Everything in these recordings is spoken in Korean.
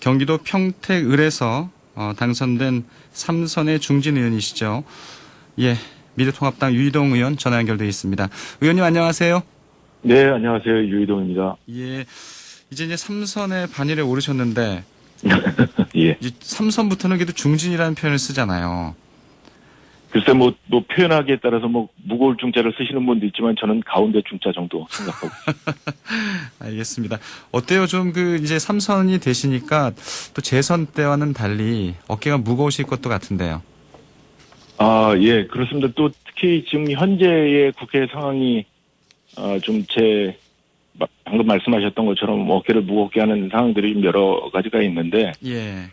경기도 평택을에서 어, 당선된 삼선의 중진 의원이시죠. 예, 미래통합당 유이동 의원 전화 연결돼 있습니다. 의원님 안녕하세요. 네, 안녕하세요. 유이동입니다. 예, 이제 이제 삼선의 반열에 오르셨는데 예. 이제 삼선부터는 그래도 중진이라는 표현을 쓰잖아요. 글쎄, 뭐, 뭐, 표현하기에 따라서 뭐, 무거울 중자를 쓰시는 분도 있지만 저는 가운데 중자 정도 생각하고. 알겠습니다. 어때요? 좀 그 이제 삼선이 되시니까 또 재선 때와는 달리 어깨가 무거우실 것도 같은데요. 아, 예, 그렇습니다. 또 특히 지금 현재의 국회 상황이, 어, 좀 제, 마- 방금 말씀하셨던 것처럼 어깨를 무겁게 하는 상황들이 좀 여러 가지가 있는데, 예,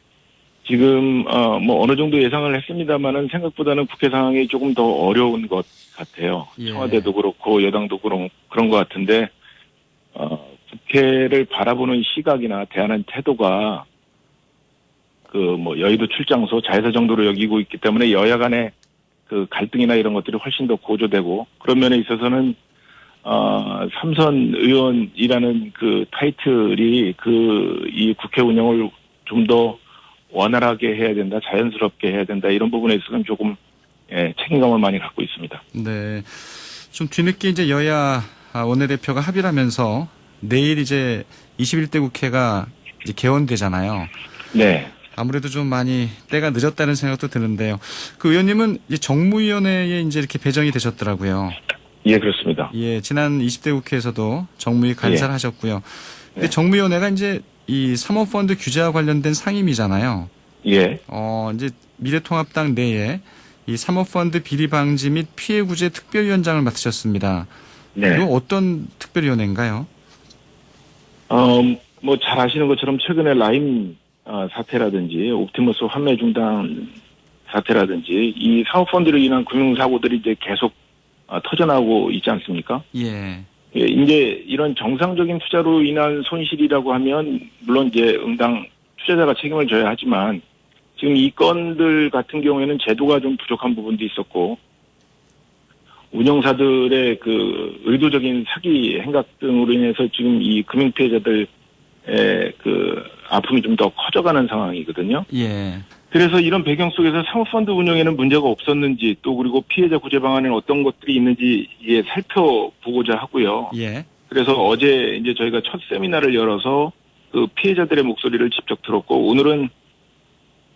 지금, 어, 뭐, 어느 정도 예상을 했습니다만은 생각보다는 국회 상황이 조금 더 어려운 것 같아요. 예. 청와대도 그렇고, 여당도 그런, 그런 것 같은데, 어, 국회를 바라보는 시각이나 대하는 태도가, 그, 뭐, 여의도 출장소 자회사 정도로 여기고 있기 때문에 여야 간의 그 갈등이나 이런 것들이 훨씬 더 고조되고, 그런 면에 있어서는, 어, 삼선 의원이라는 그 타이틀이 그, 이 국회 운영을 좀더 원활하게 해야 된다, 자연스럽게 해야 된다, 이런 부분에 있어서는 조금, 예, 책임감을 많이 갖고 있습니다. 네. 좀 뒤늦게 이제 여야 아, 원내대표가 합의를 하면서 내일 이제 21대 국회가 이제 개원되잖아요. 네. 아무래도 좀 많이 때가 늦었다는 생각도 드는데요. 그 의원님은 이제 정무위원회에 이제 이렇게 배정이 되셨더라고요. 예, 그렇습니다. 예, 지난 20대 국회에서도 정무위 간사를 예. 하셨고요. 근데 네. 정무위원회가 이제 이 사모펀드 규제와 관련된 상임이잖아요. 예. 어, 이제 미래통합당 내에 이 사모펀드 비리 방지 및 피해 구제 특별위원장을 맡으셨습니다. 네. 이거 어떤 특별위원회인가요? 어, 뭐 잘 아시는 것처럼 최근에 라임 어, 사태라든지 옵티머스 환매 중단 사태라든지 이 사모펀드로 인한 금융사고들이 이제 계속 어, 터져나오고 있지 않습니까? 예. 예, 이제 이런 정상적인 투자로 인한 손실이라고 하면 물론 이제 응당 투자자가 책임을 져야 하지만 지금 이 건들 같은 경우에는 제도가 좀 부족한 부분도 있었고 운영사들의 그 의도적인 사기 행각 등으로 인해서 지금 이 금융 피해자들의 그 아픔이 좀 더 커져가는 상황이거든요. 예. 그래서 이런 배경 속에서 사모펀드 운영에는 문제가 없었는지 또 그리고 피해자 구제 방안에는 어떤 것들이 있는지 예, 살펴보고자 하고요. 예. 그래서 어제 이제 저희가 첫 세미나를 열어서 그 피해자들의 목소리를 직접 들었고 오늘은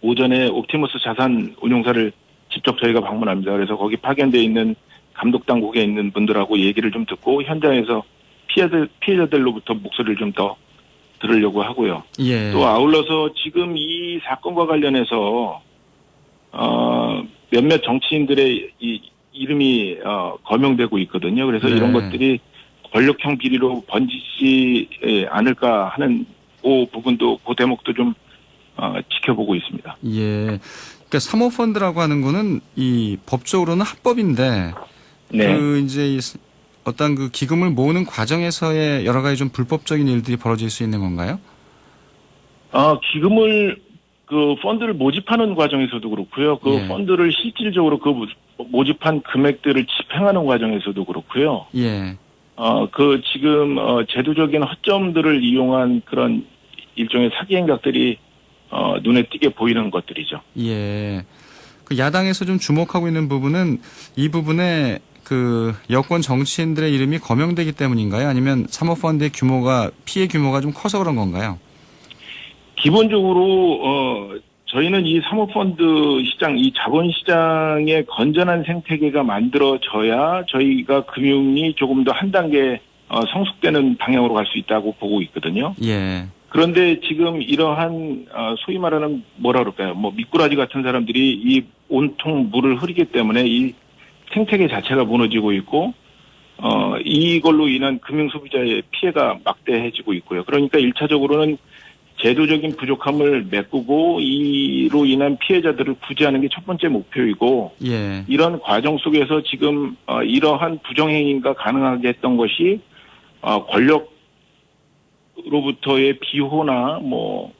오전에 옵티머스 자산 운용사를 직접 저희가 방문합니다. 그래서 거기 파견돼 있는 감독 당국에 있는 분들하고 얘기를 좀 듣고 현장에서 피해자들 피해자들로부터 목소리를 좀 더 들으려고 하고요. 예. 또 아울러서 지금 이 사건과 관련해서 어 몇몇 정치인들의 이 이름이 어 거명되고 있거든요. 그래서 네. 이런 것들이 권력형 비리로 번지지 않을까 하는 그 부분도 그 대목도 좀 어, 지켜보고 있습니다. 예. 그러니까 사모펀드라고 하는 거는 이 법적으로는 합법인데 네. 그 이제 어떤 그 기금을 모으는 과정에서의 여러 가지 좀 불법적인 일들이 벌어질 수 있는 건가요? 어, 기금을 그 펀드를 모집하는 과정에서도 그렇고요. 그 예. 펀드를 실질적으로 그 모- 모집한 금액들을 집행하는 과정에서도 그렇고요. 예. 어, 그 지금 어, 제도적인 허점들을 이용한 그런 일종의 사기 행각들이 어, 눈에 띄게 보이는 것들이죠. 예. 그 야당에서 좀 주목하고 있는 부분은 이 부분에 그 여권 정치인들의 이름이 거명되기 때문인가요? 아니면 사모펀드의 규모가 피해 규모가 좀 커서 그런 건가요? 기본적으로 어, 저희는 이 사모펀드 시장, 이 자본시장의 건전한 생태계가 만들어져야 저희가 금융이 조금 더 한 단계 어, 성숙되는 방향으로 갈 수 있다고 보고 있거든요. 예. 그런데 지금 이러한 어, 소위 말하는 뭐라 그럴까요? 뭐 미꾸라지 같은 사람들이 이 온통 물을 흐리기 때문에 이 생태계 자체가 무너지고 있고 어 이걸로 인한 금융 소비자의 피해가 막대해지고 있고요. 그러니까 일차적으로는 제도적인 부족함을 메꾸고 이로 인한 피해자들을 구제하는 게 첫 번째 목표이고 예. 이런 과정 속에서 지금 어, 이러한 부정행위가 가능하게 했던 것이 어, 권력으로부터의 비호나 뭐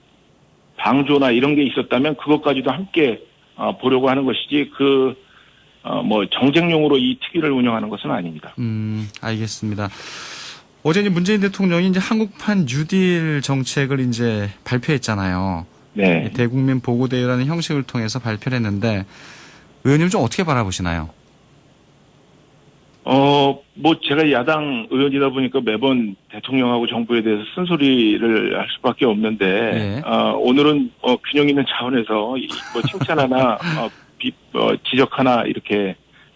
방조나 이런 게 있었다면 그것까지도 함께 어, 보려고 하는 것이지 그 어, 뭐 정쟁용으로 이 특위를 운영하는 것은 아닙니다. 음, 알겠습니다. 어제 문재인 대통령이 이제 한국판 뉴딜 정책을 이제 발표했잖아요. 네. 이 대국민 보고대회라는 형식을 통해서 발표를 했는데 의원님 좀 어떻게 바라보시나요? 어, 뭐 제가 야당 의원이다 보니까 매번 대통령하고 정부에 대해서 쓴소리를 할 수밖에 없는데, 예. 어, 오늘은 어, 균형 있는 차원에서 이- 뭐 칭찬 하나, 어, 비, 어, 지적 하나 이렇게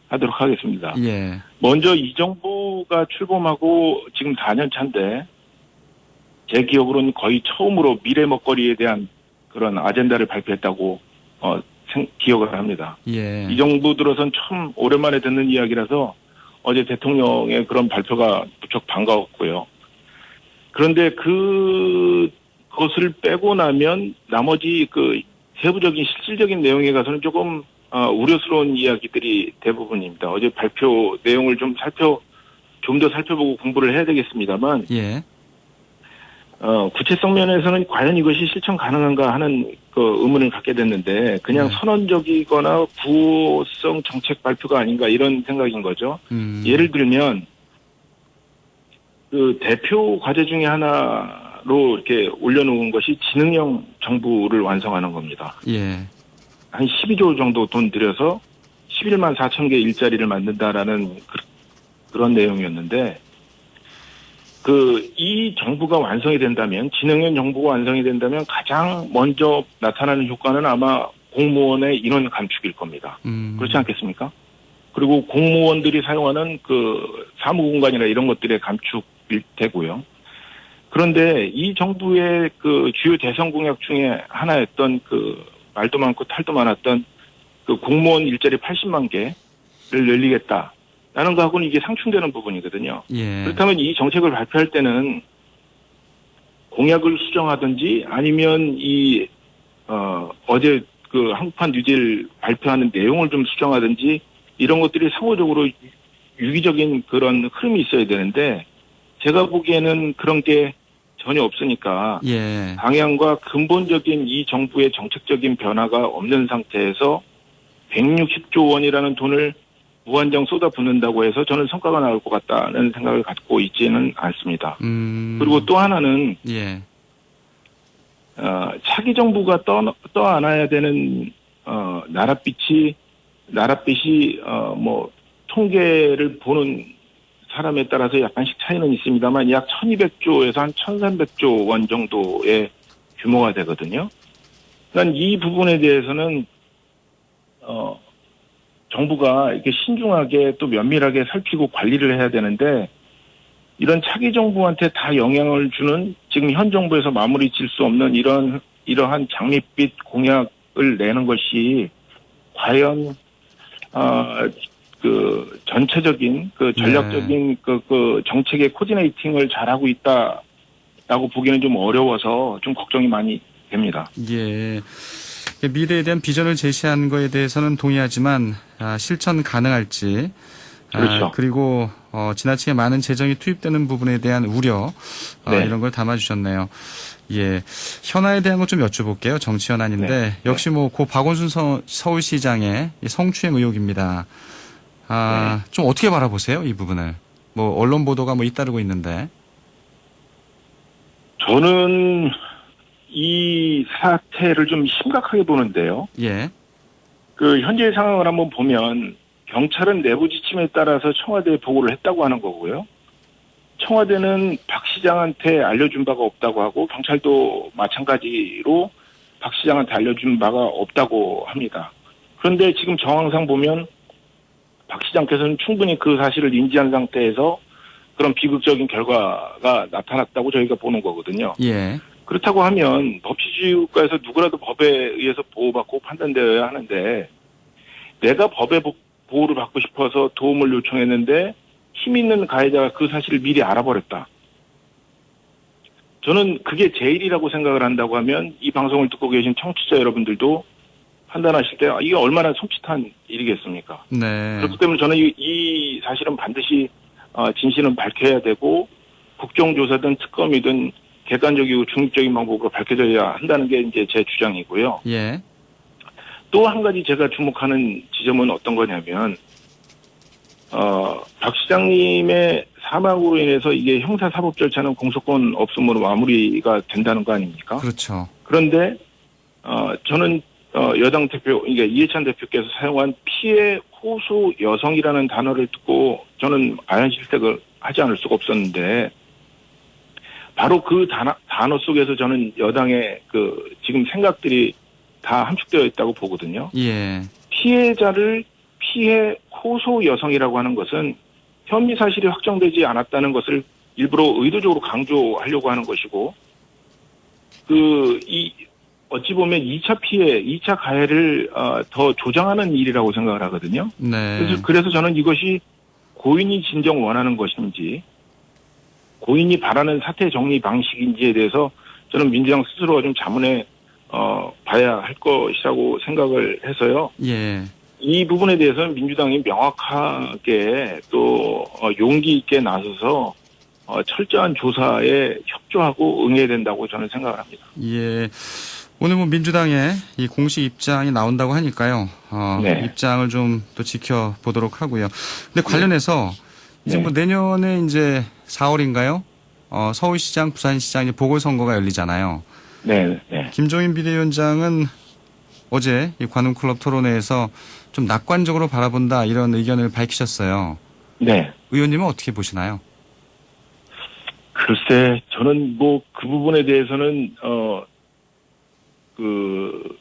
하도록 하겠습니다. 예. 먼저 이 정부가 출범하고 지금 4년 차인데, 제 기억으로는 거의 처음으로 미래 먹거리에 대한 그런 아젠다를 발표했다고 어, 생- 기억을 합니다. 예. 이 정부 들어선 참 오랜만에 듣는 이야기라서 어제 대통령의 그런 발표가 무척 반가웠고요. 그런데 그 것을 빼고 나면 나머지 그 세부적인 실질적인 내용에 가서는 조금 어, 우려스러운 이야기들이 대부분입니다. 어제 발표 내용을 좀 살펴 좀 더 살펴보고 공부를 해야 되겠습니다만 예. 어, 구체성 면에서는 과연 이것이 실천 가능한가 하는 그 의문을 갖게 됐는데 그냥 네. 선언적이거나 구호성 정책 발표가 아닌가 이런 생각인 거죠. 음. 예를 들면 그 대표 과제 중에 하나로 이렇게 올려놓은 것이 지능형 정부를 완성하는 겁니다. 예. 한 12조 정도 돈 들여서 11만 4천 개 일자리를 만든다라는 그, 그런 내용이었는데 그 이 정부가 완성이 된다면 지능형 정부가 완성이 된다면 가장 먼저 나타나는 효과는 아마 공무원의 인원 감축일 겁니다. 음. 그렇지 않겠습니까? 그리고 공무원들이 사용하는 그 사무 공간이나 이런 것들의 감축일 테고요. 그런데 이 정부의 그 주요 대선 공약 중에 하나였던 그 말도 많고 탈도 많았던 그 공무원 일자리 80만 개를 늘리겠다. 라는 거하고는 이게 상충되는 부분이거든요. 예. 그렇다면 이 정책을 발표할 때는 공약을 수정하든지 아니면 이, 어, 어제 그 한국판 뉴딜 발표하는 내용을 좀 수정하든지 이런 것들이 상호적으로 유기적인 그런 흐름이 있어야 되는데 제가 보기에는 그런 게 전혀 없으니까 예. 방향과 근본적인 이 정부의 정책적인 변화가 없는 상태에서 160조 원이라는 돈을 무한정 쏟아붓는다고 해서 저는 성과가 나올 것 같다는 생각을 갖고 있지는 않습니다. 음. 그리고 또 하나는 예. 어, 차기 정부가 떠, 떠안아야 되는 어, 나랏빛이 나랏빛이 어, 뭐 통계를 보는 사람에 따라서 약간씩 차이는 있습니다만 약 1200조에서 한 1300조 원 정도의 규모가 되거든요. 그러니까 이 부분에 대해서는 어, 정부가 이렇게 신중하게 또 면밀하게 살피고 관리를 해야 되는데 이런 차기 정부한테 다 영향을 주는 지금 현 정부에서 마무리 질 수 없는 이런 이러한 장밋빛 공약을 내는 것이 과연 어 그 전체적인 그 전략적인 그, 그 정책의 코디네이팅을 잘하고 있다라고 보기에는 좀 어려워서 좀 걱정이 많이 됩니다. 예. 미래에 대한 비전을 제시한 거에 대해서는 동의하지만 아, 실천 가능할지 아, 그렇죠. 그리고 어, 지나치게 많은 재정이 투입되는 부분에 대한 우려 아, 네. 이런 걸 담아주셨네요. 예, 현안에 대한 것 좀 여쭤볼게요. 정치 현안인데 네. 역시 뭐 고 박원순 서, 서울시장의 이 성추행 의혹입니다. 아, 네. 좀 어떻게 바라보세요 이 부분을? 뭐 언론 보도가 뭐 잇따르고 있는데. 저는 이 사태를 좀 심각하게 보는데요. 예, 그 현재 상황을 한번 보면 경찰은 내부 지침에 따라서 청와대에 보고를 했다고 하는 거고요. 청와대는 박 시장한테 알려준 바가 없다고 하고 경찰도 마찬가지로 박 시장한테 알려준 바가 없다고 합니다. 그런데 지금 정황상 보면 박 시장께서는 충분히 그 사실을 인지한 상태에서 그런 비극적인 결과가 나타났다고 저희가 보는 거거든요. 예, 그렇다고 하면 법치주의 국가에서 누구라도 법에 의해서 보호받고 판단되어야 하는데 내가 법의 보- 보호를 받고 싶어서 도움을 요청했는데 힘 있는 가해자가 그 사실을 미리 알아버렸다. 저는 그게 제일이라고 생각을 한다고 하면 이 방송을 듣고 계신 청취자 여러분들도 판단하실 때 아, 이게 얼마나 섬찟한 일이겠습니까? 네, 그렇기 때문에 저는 이, 이 사실은 반드시 어, 진실은 밝혀야 되고 국정조사든 특검이든 객관적이고 중립적인 방법으로 밝혀져야 한다는 게 이제 제 주장이고요. 예, 또 한 가지 제가 주목하는 지점은 어떤 거냐면 어, 박 시장님의 사망으로 인해서 이게 형사 사법 절차는 공소권 없음으로 마무리가 된다는 거 아닙니까? 그렇죠. 그런데 어 저는 어 여당 대표 이게 이해찬 대표께서 사용한 피해 호소 여성이라는 단어를 듣고 저는 아연 실색을 하지 않을 수가 없었는데 바로 그 단어, 단어 속에서 저는 여당의 그 지금 생각들이 다 함축되어 있다고 보거든요. 예. 피해자를 피해 호소 여성이라고 하는 것은 혐의 사실이 확정되지 않았다는 것을 일부러 의도적으로 강조하려고 하는 것이고 그 이 어찌 보면 2차 피해, 2차 가해를 어, 더 조장하는 일이라고 생각을 하거든요. 네. 그래서 그래서 저는 이것이 고인이 진정 원하는 것인지 고인이 바라는 사태 정리 방식인지에 대해서 저는 민주당 스스로가 좀 자문해 어, 봐야 할 것이라고 생각을 해서요. 예. 이 부분에 대해서는 민주당이 명확하게 또 어, 용기 있게 나서서 어, 철저한 조사에 협조하고 응해야 된다고 저는 생각을 합니다. 예. 오늘 뭐 민주당의 이 공식 입장이 나온다고 하니까요. 어, 네. 입장을 좀 또 지켜보도록 하고요. 근데 관련해서 이제 네. 뭐 내년에 이제 4월인가요? 어, 서울시장, 부산시장 이제 보궐선거가 열리잖아요. 네, 네. 김종인 비대위원장은 어제 이 관훈클럽 토론회에서 좀 낙관적으로 바라본다 이런 의견을 밝히셨어요. 네. 의원님은 어떻게 보시나요? 글쎄, 저는 뭐 그 부분에 대해서는 어 그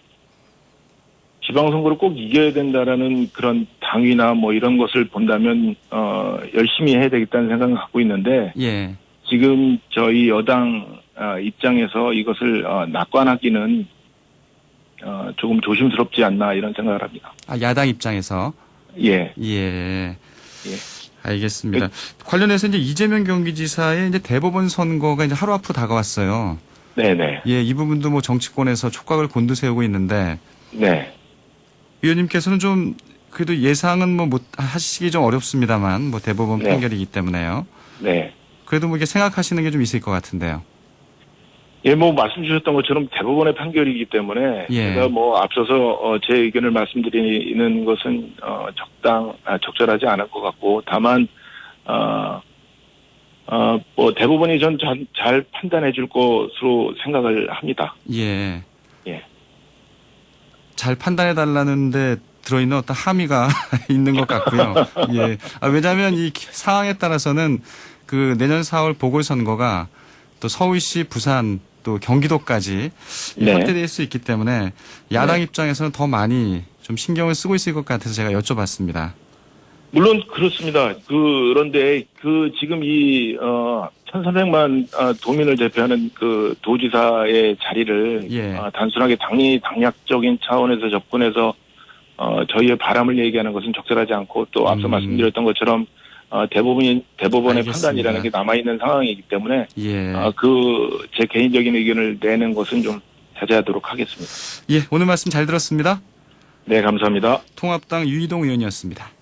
지방선거를 꼭 이겨야 된다라는 그런 당위나 뭐 이런 것을 본다면 어 열심히 해야 되겠다는 생각을 갖고 있는데 예. 지금 저희 여당 아, 입장에서 이것을 어, 낙관하기는 어, 조금 조심스럽지 않나 이런 생각을 합니다. 아, 야당 입장에서 예, 예. 알겠습니다. 관련해서 이제 이재명 경기지사의 이제 대법원 선거가 이제 하루 앞으로 다가왔어요. 네네, 예, 이 부분도 뭐 정치권에서 촉각을 곤두세우고 있는데 네, 의원님께서는 좀 그래도 예상은 뭐 못 하시기 좀 어렵습니다만 뭐 대법원 네. 판결이기 때문에요. 네. 그래도 뭐 이게 생각하시는 게 좀 있을 것 같은데요. 예, 뭐 말씀 주셨던 것처럼 대법원의 판결이기 때문에 예. 제가 뭐 앞서서 어, 제 의견을 말씀드리는 것은 어, 적당, 아, 적절하지 않을 것 같고 다만 어, 어, 뭐 대법원이 전잘 판단해 줄 것으로 생각을 합니다. 예. 예. 잘 판단해 달라는데 들어있는 어떤 함의가 있는 것 같고요. 예. 아, 왜냐하면 이 상황에 따라서는 그 내년 4월 보궐선거가 또 서울시, 부산, 또 경기도까지 이 네. 확대될 수 있기 때문에 야당 네. 입장에서는 더 많이 좀 신경을 쓰고 있을 것 같아서 제가 여쭤봤습니다. 물론 그렇습니다. 그런데 그 지금 이 어, 1,300만 어, 도민을 대표하는 그 도지사의 자리를 예. 어, 단순하게 당리 당략적인 차원에서 접근해서 어, 저희의 바람을 얘기하는 것은 적절하지 않고 또 앞서 음. 말씀드렸던 것처럼 어, 대법원이 대법원의 알겠습니다. 판단이라는 게 남아 있는 상황이기 때문에 예. 어, 그제 개인적인 의견을 내는 것은 좀 자제하도록 하겠습니다. 예. 오늘 말씀 잘 들었습니다. 네, 감사합니다. 통합당 유이동 의원이었습니다.